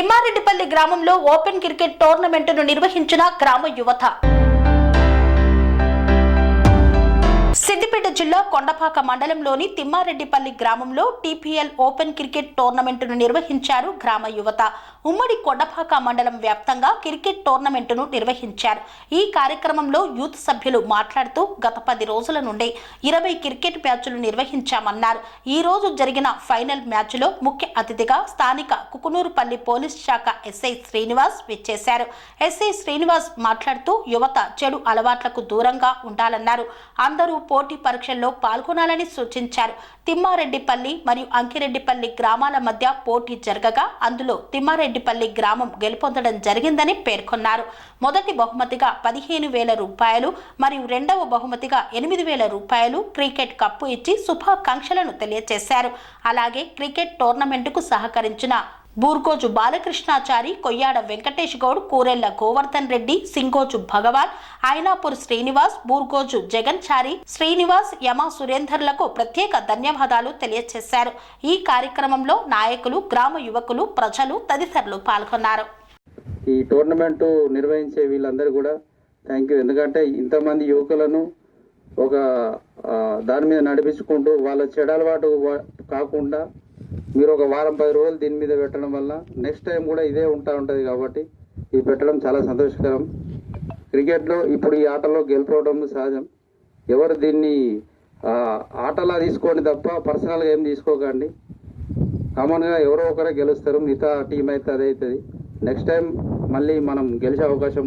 తిమ్మారెడ్డిపల్లి గ్రామంలో open cricket టోర్నమెంటును నిర్వహించిన గ్రామ యువత. సిద్దిపేట జిల్లా కొండపాక మండలంలోని తిమ్మారెడ్డిపల్లి గ్రామంలో టీపీఎల్ ఓపెన్ క్రికెట్ టోర్నమెంటును నిర్వహించారు గ్రామ యువత. ఉమ్మడి కొండపాక మండలం వ్యాప్తంగా క్రికెట్ టోర్నమెంటును నిర్వహించారు. ఈ కార్యక్రమంలో యూత్ సభ్యులు మాట్లాడుతూ గత పది రోజుల నుండి ఇరవై క్రికెట్ మ్యాచ్లు నిర్వహించామన్నారు. ఈ రోజు జరిగిన ఫైనల్ మ్యాచ్లో ముఖ్య అతిథిగా స్థానిక కుకునూరుపల్లి పోలీస్ శాఖ ఎస్ఐ శ్రీనివాస్ విచ్చేశారు. ఎస్ఐ శ్రీనివాస్ మాట్లాడుతూ యువత చెడు అలవాట్లకు దూరంగా ఉండాలన్నారు. అందరూ పోటీ పరీక్ష పరీక్షల్లో పాల్గొనాలని సూచించారు. తిమ్మారెడ్డిపల్లి మరియు అంకిరెడ్డిపల్లి గ్రామాల మధ్య పోటీ జరగగా అందులో తిమ్మారెడ్డిపల్లి గ్రామం గెలుపొందడం జరిగిందని పేర్కొన్నారు. మొదటి బహుమతిగా పదిహేను వేల రూపాయలు మరియు రెండవ బహుమతిగా ఎనిమిది వేల రూపాయలు క్రికెట్ కప్పు ఇచ్చి శుభాకాంక్షలను తెలియజేశారు. అలాగే క్రికెట్ టోర్నమెంటుకు సహకరించిన బూర్గోజు బాలకృష్ణాచారి కొయ్యాడ వెంకటేష్ గౌడ్ కూరెళ్ళ గోవర్ధన్ రెడ్డి సింగోచు భగవాన్ ఐనాపూర్ శ్రీనివాస్ బూర్గోజు జగన్ చారి శ్రీనివాస్ యమ సురేందర్లకు ప్రత్యేక ధన్యవాదాలు తెలియజేశారు ఈ కార్యక్రమంలో నాయకులు గ్రామ యువకులు ప్రజలు తదితరులు పాల్గొన్నారు. ఈ టోర్నమెంట్ నిర్వహించే వీళ్ళందరూ కూడా థ్యాంక్ యూ ఎందుకంటే ఇంతమంది యువకులను ఒక దాని మీద నడిపించుకుంటూ వాళ్ళ చెడు అలవాటు కాకుండా మీరు ఒక వారం పది రోజులు దీని మీద పెట్టడం వల్ల నెక్స్ట్ టైం కూడా ఇదే ఉంటా ఉంటుంది కాబట్టి ఇది పెట్టడం చాలా సంతోషకరం. క్రికెట్లో ఇప్పుడు ఈ ఆటలో గెలుపవడం సహజం. ఎవరు దీన్ని ఆటలా తీసుకోండి తప్ప పర్సనల్గా ఏం తీసుకోకండి. కామన్గా ఎవరో ఒకరే గెలుస్తారు మిగతా టీం అయితే అదే అవుతుంది. నెక్స్ట్ టైం మళ్ళీ మనం గెలిచే అవకాశం